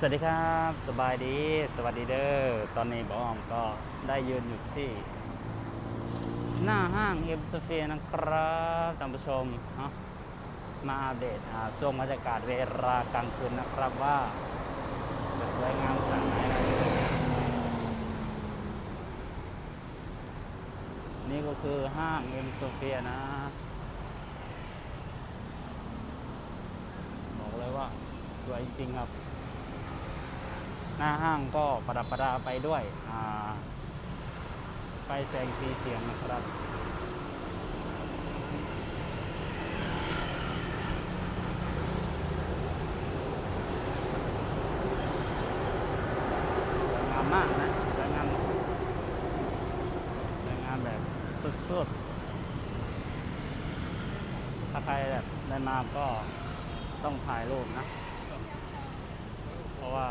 สวัสดีครับสบายดี สวัสดีเด้อตอนนี้บอมก็ได้ยืนอยู่ที่ หน้าห้างเอ็มสเฟียนะครับท่านผู้ชมเนาะมาอัปเดตอ่าช่วงบรรยากาศเวลากลางคืนนะครับว่าจะสวยงามขนาดไหนนะนี่ก็คือห้างเอ็มสเฟียนะบอกเลยว่าสวยจริงครับ หน้าห้างก็ประดับประดาไปด้วยไฟแสงสีเสียงนะครับสวยงามมากนะสวยงามสวยงามแบบสุดๆ ถ้าใครแบบได้มาก็ต้องถ่ายรูปนะ เพราะว่า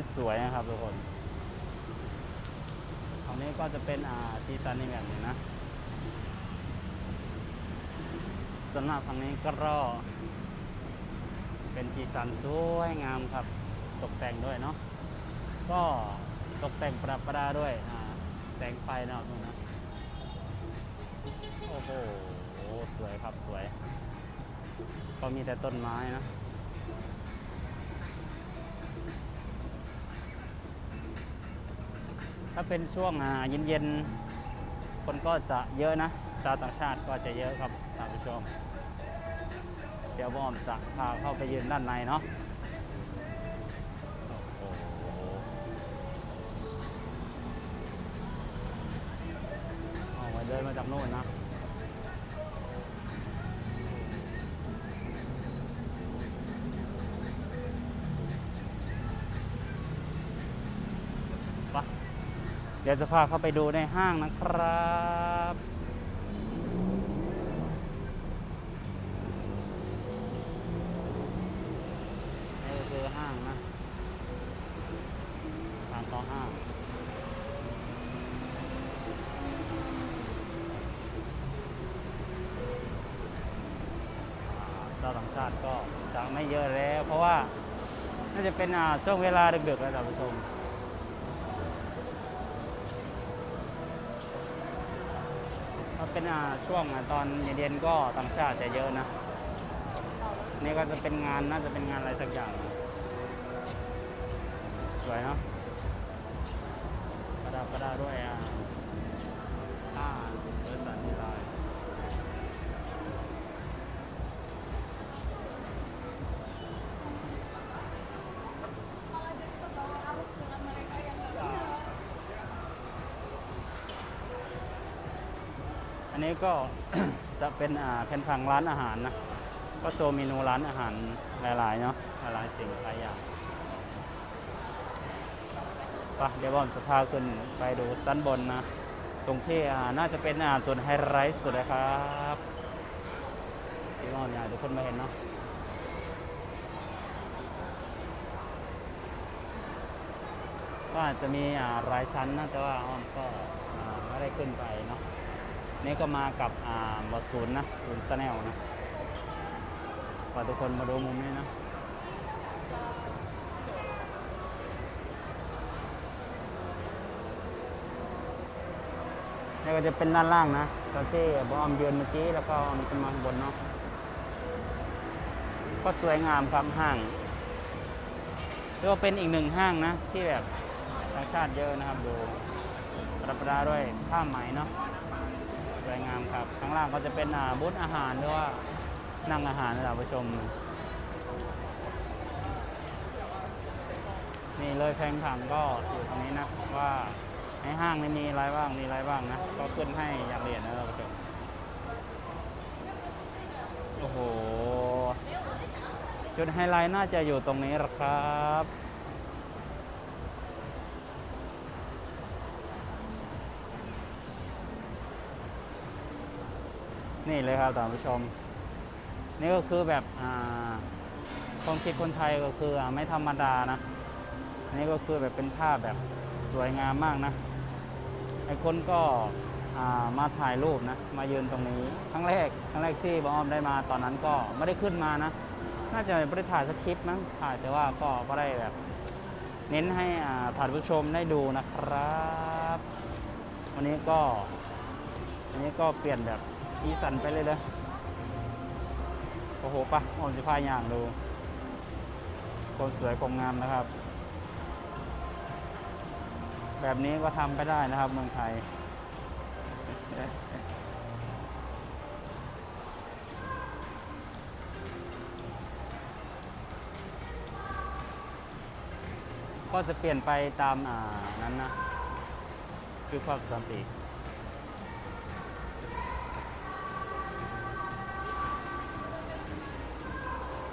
นั้สวยนะครับทุกคนตรงนี้ก็จะเป็นอ่าซีซันนี่แบบนี้นะสำหรับฝั่งนี้ก็รอเป็นซีซันสวยงามครับ ตกแต่งด้วยเนาะก็ตกแต่งประดับประดาด้วยแสงไฟนะครับทุกคนนะโอ้โหสวยครับสวย ก็มีแต่ต้นไม้นะ ถ้าเป็นช่วงอ่าเย็นๆ คนก็จะเยอะนะ ชาวต่างชาติก็จะเยอะครับท่านผู้ชม เดี๋ยวบอมจะพาเข้าไปยืนด้านในเนาะออาไว้เดินมาจากโน่นนะ ดี๋ยวจะพาเข้าไปดูในห้างนะครับนี่ก็คือห้างนะทางเข้าห้างอ่าเจ้าต่างชาติก็จะไม่เยอะแล้ว เพราะว่าน่าจะเป็นช่วงเวลาดึกๆแล้วท่านผู้ชม ถ้าเป็นช่วงตอนเย็นๆก็ต่างชาติจะเยอะนะ นี่ก็จะเป็นงานน่าจะเป็นงานอะไรสักอย่าง สวยเนาะประดับประดาด้วยอะ นนี้ก็ จะเป็นอ่าแผ่นผังร้านอาหารนะ ก็โชว์เมนูร้านอาหารหลายๆเนาะหลายๆสิ่งหลายอย่างไปะเดี๋ยวบอมจะพาขึ้นไปดูสั้นบนนะ ตรงที่น่าจะเป็นอ่าจุดไฮไลท์สุดเลยครับที่บอมอยากทุกคนมาเห็นเนาะก็อาจจะมีอ่ารายชั้นนะแต่ว่าอ้อมก็ไม่ได้ขึ้นไปเนาะ นี่ก็มากับอ่าบอศูนย์นะศูนย์สแนลนะฝากทุกคนมาดูมุมนี้นะนี่ก็จะเป็นด้านล่างนะตอนที่บอมยืนเมื่อกี้แล้วก็อมขึ้นมาข้างบนเนาะก็สวยงามครับห้างเรียกว่าเป็นอีกหนึ่งห้างนะ ที่แบบต่างชาติเยอะนะครับ ดูประประดาด้วยผ้าไหมเนาะ สวยงามครับ ข้างล่างก็จะเป็นบูธอาหารหรือว่านั่งอาหารให้เราไปชม นี่เลยแพงผังก็อยู่ตรงนี้นะว่าในห้างนี่มีอะไรบ้างมีอะไรบ้างนะ ก็ขึ้นให้อยากเรียนนะเราไปชม โอ้โห จุดไฮไลท์น่าจะอยู่ตรงนี้หรอครับ นี่เลยครับท่านผู้ชม นี่ก็คือแบบความคิดคนไทยก็คืออไม่ธรรมดานะ นี่ก็คือแบบเป็นภาพแบบสวยงามมากนะไอ้คนก็มาถ่ายรูปนะ มายืนตรงนี้ครั้งแรกครั้งแรกที่บอมได้มาตอนนั้นก็ไม่ได้ขึ้นมานะ น่าจะไม่ได้ถ่ายสคริปต์มั้งถ่ายแต่ว่าก็ก็ได้แบบ เน้นให้ท่านผู้ชมได้ดูนะครับ วันนี้ก็วันนี้ก็เปลี่ยนแบบ สีสันไปเลยเลยโอ้โหปะผมจะพายอย่างดูความสวยความงามนะครับ แบบนี้ก็ทำไปได้นะครับเมืองไทย ก็จะเปลี่ยนไปตามอ่านั้นนะ คือความสันติ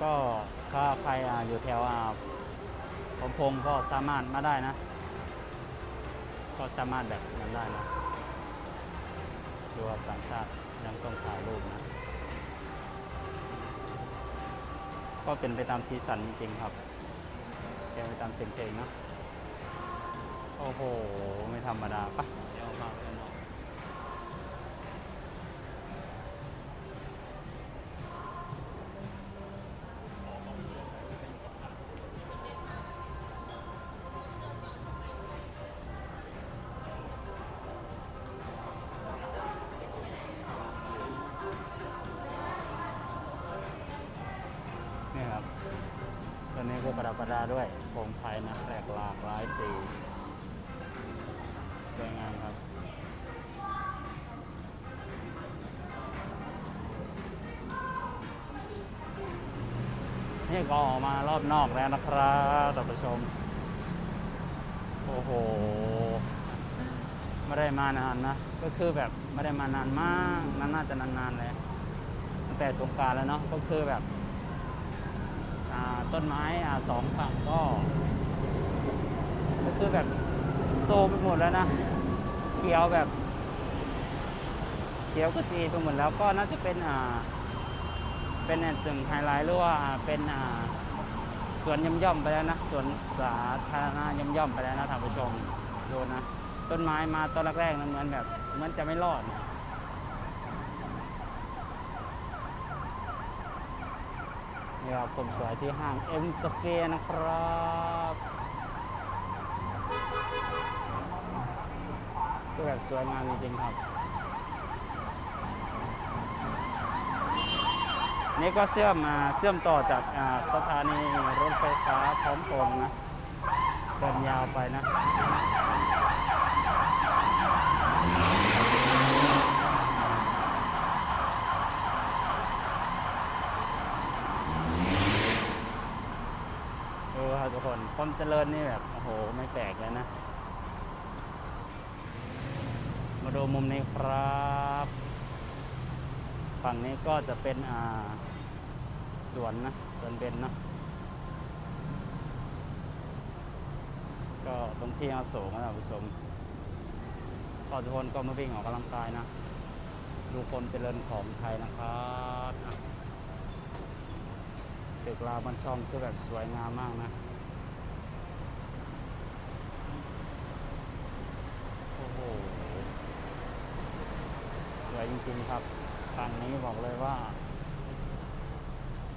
ก็ถ้าใครออยู่แถวผมพงก็สามารถมาได้นะ ก็สามารถแบบนั้นได้นะดูว่าต่างชาติยังต้องถ่ายรูปนะ ก็เป็นไปตามสีสันจริงครับเป็นไปตามเสียงเพลงนะ โอ้โห ไม่ธรรมดาปะเดี๋ยวมาเพื่อนเนา ตัวนี้ก็ประดับประดาด้วยโคมไฟนะแปลกหลากหลายสีสวยงามครับนี่ก็ออกมารอบนอกแล้วนะครับท่านผู้ชม โอ้โห ไม่ได้มานานนะ ก็คือแบบไม่ได้มานานมากนั่นน่าจะนานๆเลยตั้งแต่สงการแล้วเนาะ ก็คือแบบ ต้นไม้อ่าสองฝั่งก็ก็คือแบบโตไปหมดแล้วนะ เขียวแบบ เขียวก็จีไปหมดแล้วก็น่าจะเป็นอ่า เป็นตึงไฮไลท์หรือว่าเป็นอ่าสวนย่อมย่อมไปแล้วนะสวนสาธารณะย่อมย่อมไปแล้วนะท่านผู้ชมดูนะ ต้นไม้มาตอนแรกๆนะเหมือนแบบเหมันจะไม่รอดนะ นี่ครับคนสวยที่ห้างเอ็มสเฟียนะครับก็แบบสวยงามจริงๆครับ นี่ก็เชื่อมมาเชื่อมต่อจากสถานีรถไฟฟ้าพร้อมพงนะเดินยาวไปนะ ดู ครับทุกคนความเจริญนี่แบบโอ้โหไม่แปลกเลยนะ มาดูมุมนี้ครับ ฝั่งนี้ก็จะเป็นอ่าสวนนะสวนเบญนะก็ตรงที่อาโศกนะท่านผู้ชมก็ทุกคนก็มาวิ่งออกกำลังกายนะ ดูคนเจริญของไทยนะครับอะตึกราวบันช่องคือแบบสวยงามมากนะ โอ้โห สวย จริงๆครับฝั่งนี้บอกเลยว่า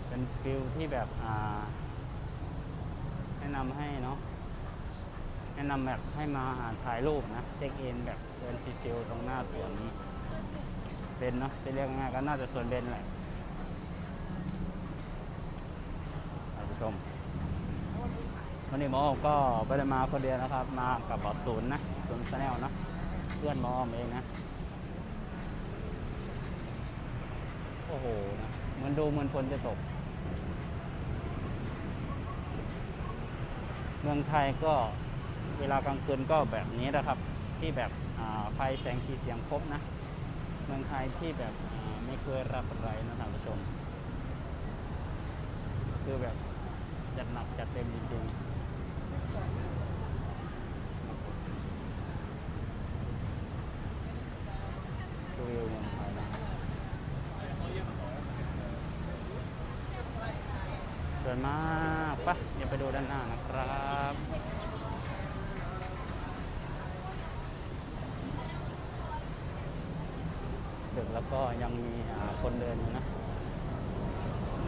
เป็นฟิลที่แบบอ่า แนะนำให้เนาะแนะนำแบบให้มาถ่ายรูปนะเช็คอินแบบเดินชิลๆตรงหน้าสวนเบนเนาะจะเรียกง่ายก็น่าจะสวนเบนแหละท่านผู้ชมวันนี้หมอมก็ไม่ได้มาคนเดียวนะครับ มากับบอสศูนย์นะศูนย์แนลนะเพื่อนหมออมเองนะ โหนะเหมือนดูเหมือนฝนจะตก เมืองไทยก็เวลากลางคืนก็แบบนี้นะครับ ที่แบบไฟแสงสีเสียงครบนะ เมืองไทยที่แบบไม่เคยรับอะไรนะท่านผู้ชม คือแบบจัดหนักจัดเต็มจริงๆดูวิวเมืองไทยนะส วยมากปะเดี๋ยวไปดูด้านหน้านะครับดึกแล้วก็ยังมีคนเดินอยู่นะ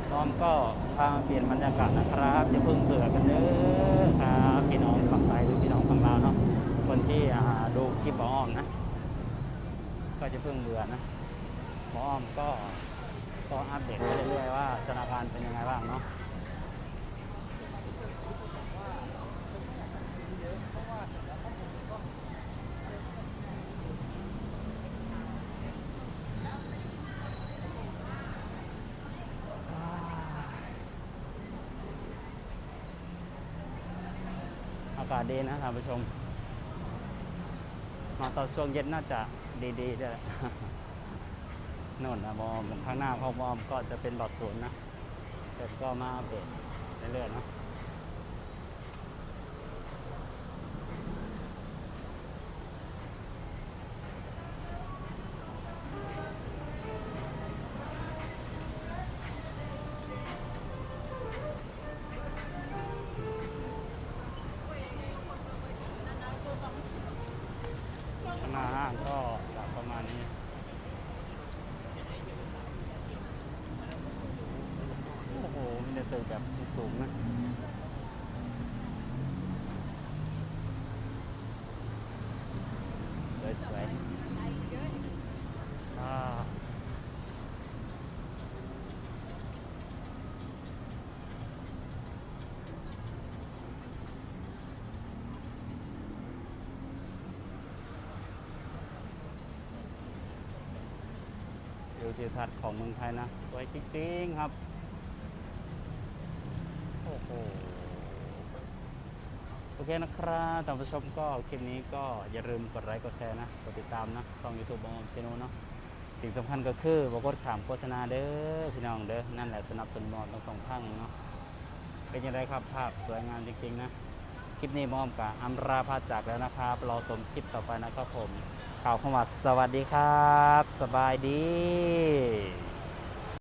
พร้อมก็พาเปลี่ยนบรรยากาศนะครับอย่าเพิ่งเบื่อกันเด้อครับพี่น้องฝั่งไทยหรือพี่น้องฝั่งลาวเนาะคนที่ดูคลิปอ้อมนะ ก็จะเพิ่งเบื่อนะบออ้อมก็ก็อัปเดตไปเรื่อยๆว่าสถานการณ์เป็นยังไงบ้างเนาะากาศดีนะท่านผู้ชม มาตอนช่วงเย็นน่าจะดีๆด้วยโน่นนะบอมข้างหน้าพ่อบอมก็จะเป็นบอดศูนย์นะแต่ก็มาเปลี่ยนเรื่อยๆนะ ตึกแบบสูงๆนะสวยๆอ่าวิวทิวทัศน์ของเมืองไทยนะ สวยจริงๆครับ โอเคนะครับท่านผู้ชมก็คลิปนี้ก็อย่าลืมกดไลค์กดแชร์นะ กดติดตามนะช่องยูทูบบอมเซโนเนาะสิ่งสำคัญก็คือบอกดขามโฆษณาเด้อพี่น้องเด้อนั่นแหละสนับสนุนบอมทั้งสองข้างเนาะเป็นยังไงครับภาพสวยงามจริงๆนะคลิปนี้บอมกับอัมราพาจากแล้วนะครับรอสมคลิปต่อไปนะครับผมข่าวข้ามาสวัสดีครับ สบายดี